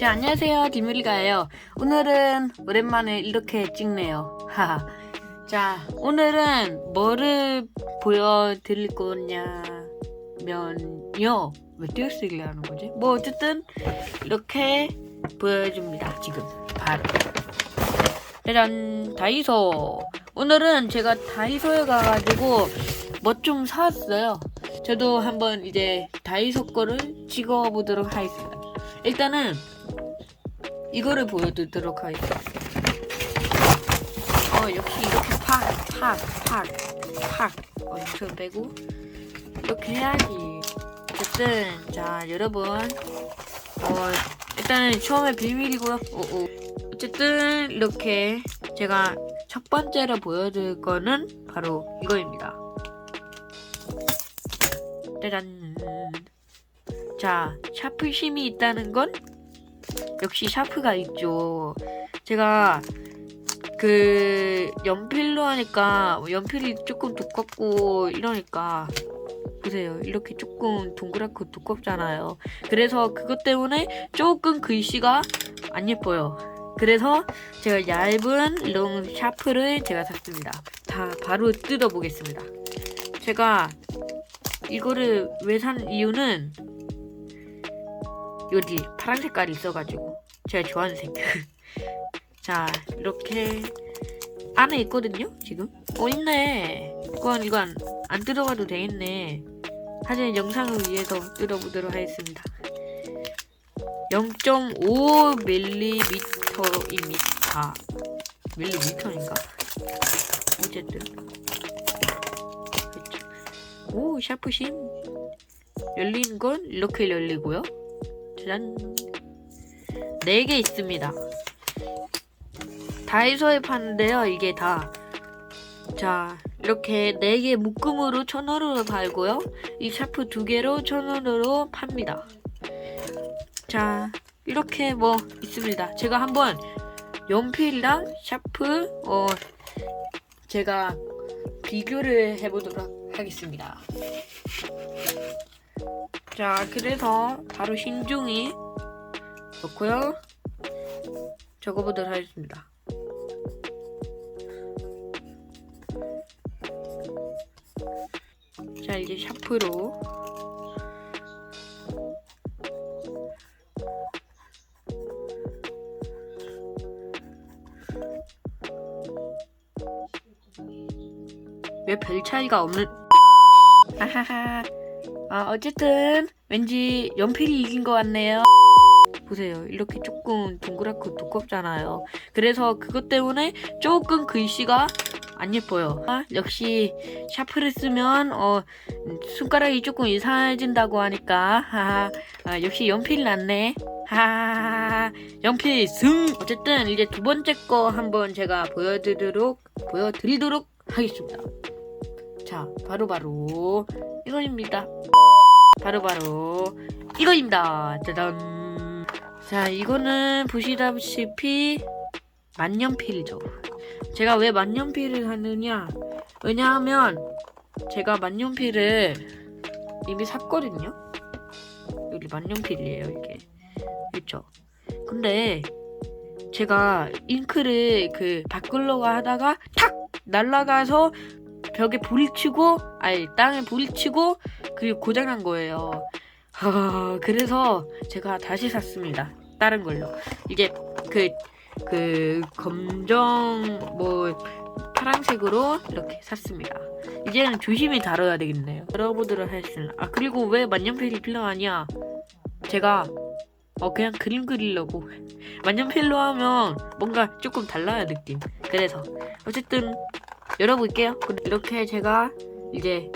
자, 안녕하세요. 디밀가예요. 오늘은 오랜만에 이렇게 찍네요. 하하. 자, 오늘은 뭐를 보여드릴 거냐면요. 왜 띄어쓰기를 하는 거지? 뭐, 어쨌든, 이렇게 보여줍니다. 지금. 바로. 짜잔, 다이소. 오늘은 제가 다이소에 가가지고 뭐 좀 사왔어요. 저도 한번 이제 다이소 거를 찍어보도록 하겠습니다. 일단은 이거를 보여드리도록 하겠습니다. 어, 역시 이렇게 팍, 팍, 팍, 팍. 어, 이렇게 빼고 이렇게 해야지. 어쨌든 자 여러분, 어, 일단은 처음에 비밀이고요. 어, 어. 어쨌든 이렇게 제가 첫 번째로 보여드릴 거는 바로 이거입니다. 짜잔. 자, 샤프심이 있다는 건 역시 샤프가 있죠. 제가 그 연필로 하니까 연필이 조금 두껍고 이러니까 보세요. 이렇게 조금 동그랗고 두껍잖아요. 그래서 그것 때문에 조금 글씨가 안 예뻐요. 그래서 제가 얇은 이런 샤프를 제가 샀습니다. 다 바로 뜯어보겠습니다. 제가 이거를 왜 산 이유는 여기 파란 색깔이 있어가지고 제가 좋아하는 색. 자 이렇게 안에 있거든요 지금. 어 있네. 이건 이건 안 뜯어가도 되겠네. 사실 영상을 위해서 뜯어보도록 하겠습니다. 0.5mm입니다. 밀리미터인가? 어쨌든. 오, 샤프심. 열리는 건 이렇게 열리고요. 짜잔. 4개 있습니다. 다이소에 파는데요, 이게 다. 자, 이렇게 4개 묶음으로 1,000원으로 팔고요. 이 샤프 2개로 1,000원으로 팝니다. 자, 이렇게 뭐 있습니다. 제가 한번 연필이랑 샤프, 어, 제가 비교를 해보도록 하겠습니다. 자, 그래서 바로 신중히 넣고요. 적어보도록 하겠습니다. 자, 이제 샤프로 왜 별 차이가 없는 아하하 아 어쨌든 왠지 연필이 이긴 것 같네요. 보세요. 이렇게 조금 동그랗고 두껍잖아요. 그래서 그것 때문에 조금 글씨가 안 예뻐요. 아, 역시 샤프를 쓰면 어 손가락이 조금 이상해진다고 하니까. 하하. 아, 역시 연필 낫네. 하하 연필 승! 어쨌든 이제 두 번째 거 한번 제가 보여드리도록 보여드리도록 하겠습니다 자 바로 바로 이거입니다. 바로 바로 이거입니다. 짜잔. 자 이거는 보시다시피 만년필이죠. 제가 왜 만년필을 하느냐? 왜냐하면 제가 만년필을 이미 샀거든요. 여기 만년필이에요 이게. 그렇죠 근데 제가 잉크를 그 바꾸려고 하다가 탁 날아가서 벽에 치고 아니 땅에 치고 그리고 고장난 거예요. 하, 그래서 제가 다시 샀습니다. 다른 걸로 이제 그그 검정 뭐 파란색으로 이렇게 샀습니다. 이제는 조심히 다뤄야 되겠네요. 열어보도록 하겠습니다. 아 그리고 왜 만년필이 필요하냐? 제가 어 그냥 그림 그리려고 만년필로 하면 뭔가 조금 달라요 느낌. 그래서 어쨌든 열어볼게요. 이렇게 제가 이제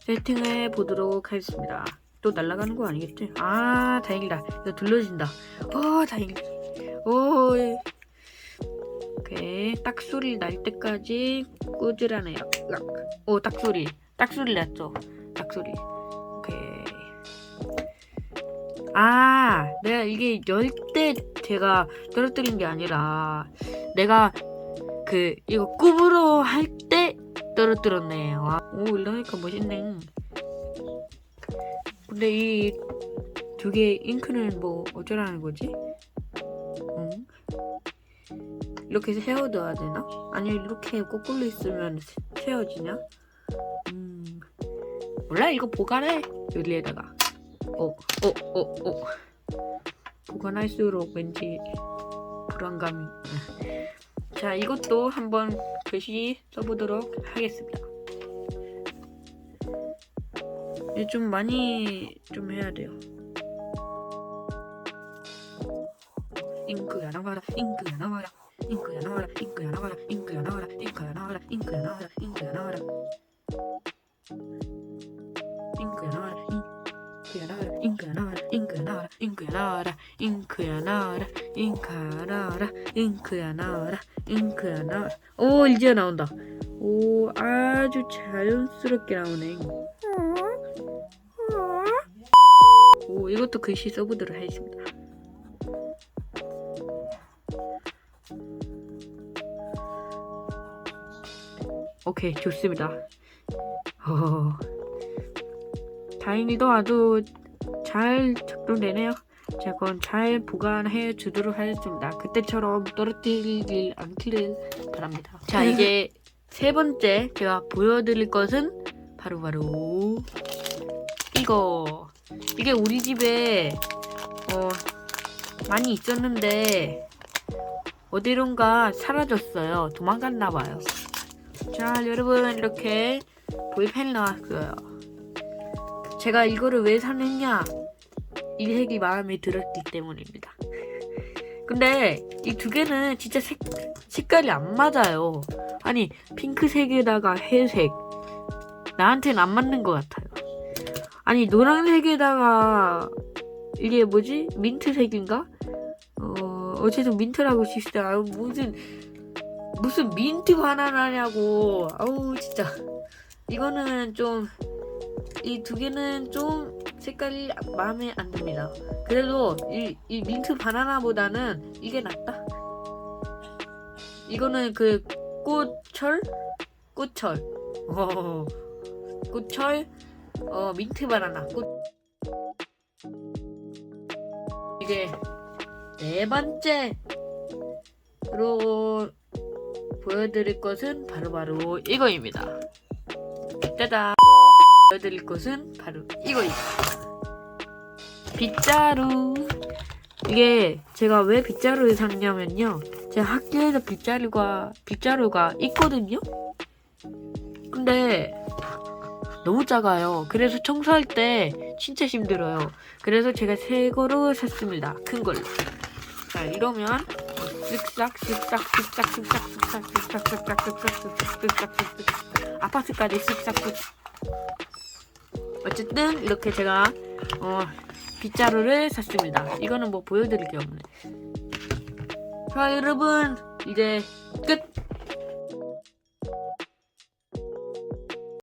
세팅해 보도록 하겠습니다. 또 날아가는 거 아니겠지? 아 다행이다. 이거 둘러진다. 어 다행이다. 오 예. 오케이 딱 소리 날 때까지 꾸준하네요. 오딱 소리 딱 소리 났죠? 딱 소리. 오케이. 아 내가 이게 열 때 제가 떨어뜨린 게 아니라 내가 그 이거 꿈으로 할 때 떨어뜨렸네. 와, 오 이러니까 멋있네. 근데 이 두개 잉크는 뭐 어쩌라는 거지? 응? 이렇게 세워둬야 되나? 아니 이렇게 거꾸로 있으면 세- 세워지냐? 음 몰라 이거 보관해 여기에다가 어어어어 보관할수록 왠지 불안감이 자 이것도 한번 글씨 써보도록 하겠습니다. 좀 많이 좀 해야 돼요. 잉크야 나와라. 잉크야 나와라. 잉크야 나와라. 잉크야 나와라. 잉크야 나와라. 잉크야 나와라. 잉크야 나와라. 잉크야 나와라 잉크야 나와라 잉크야 나와라 잉크야 나와라 잉크야 나와라 잉크야 나와라 잉크야 나와라. 오 이제 나온다. 오 아주 자연스럽게 나오네. 오 이것도 글씨 써보도록 하겠습니다. 오케이 좋습니다. 어... 다행히도 아주 잘 작동되네요. 자 그건 잘 보관해 주도록 하겠습니다. 그때처럼 떨어뜨리길 않기를 바랍니다. 자 이제 세 번째 제가 보여드릴 것은 바로바로 이거. 이게 우리 집에 어 많이 있었는데 어디론가 사라졌어요. 도망갔나봐요. 자 여러분 이렇게 보이 펜 나왔어요 제가 이거를 왜 샀느냐? 이 색이 마음에 들었기 때문입니다. 근데 이 두 개는 진짜 색, 색깔이 안 맞아요. 아니 핑크색에다가 회색. 나한테는 안 맞는 것 같아요. 아니 노란색에다가 이게 뭐지? 민트색인가? 어 어쨌든 민트라고 칩시다. 아유, 무슨 무슨 민트 바나나냐고. 아우 진짜. 이거는 좀 이 두 개는 좀 색깔이 마음에 안 듭니다. 그래도 이, 이 민트 바나나보다는 이게 낫다. 이거는 그 꽃철? 꽃철. 어, 꽃철? 어 민트 바나나. 꽃. 이제 네 번째로 보여드릴 것은 바로바로 이거입니다. 짜잔! 보여드릴 것은 바로 이거입니다. 빗자루. 이게 제가 왜 빗자루를 샀냐면요. 제가 학교에서 빗자루가, 빗자루가 있거든요? 근데 너무 작아요. 그래서 청소할 때 진짜 힘들어요. 그래서 제가 새 거로 샀습니다. 큰 걸로. 자, 이러면 쓱싹 쓱싹 쓱싹 쓱싹 쓱싹 쓱싹 쓱싹 쓱싹 쓱싹 쓱싹 아파트까지 쓱싹 쓱 어쨌든 이렇게 제가 어 빗자루를 샀습니다. 이거는 뭐 보여드릴 게 없네. 자 여러분 이제 끝.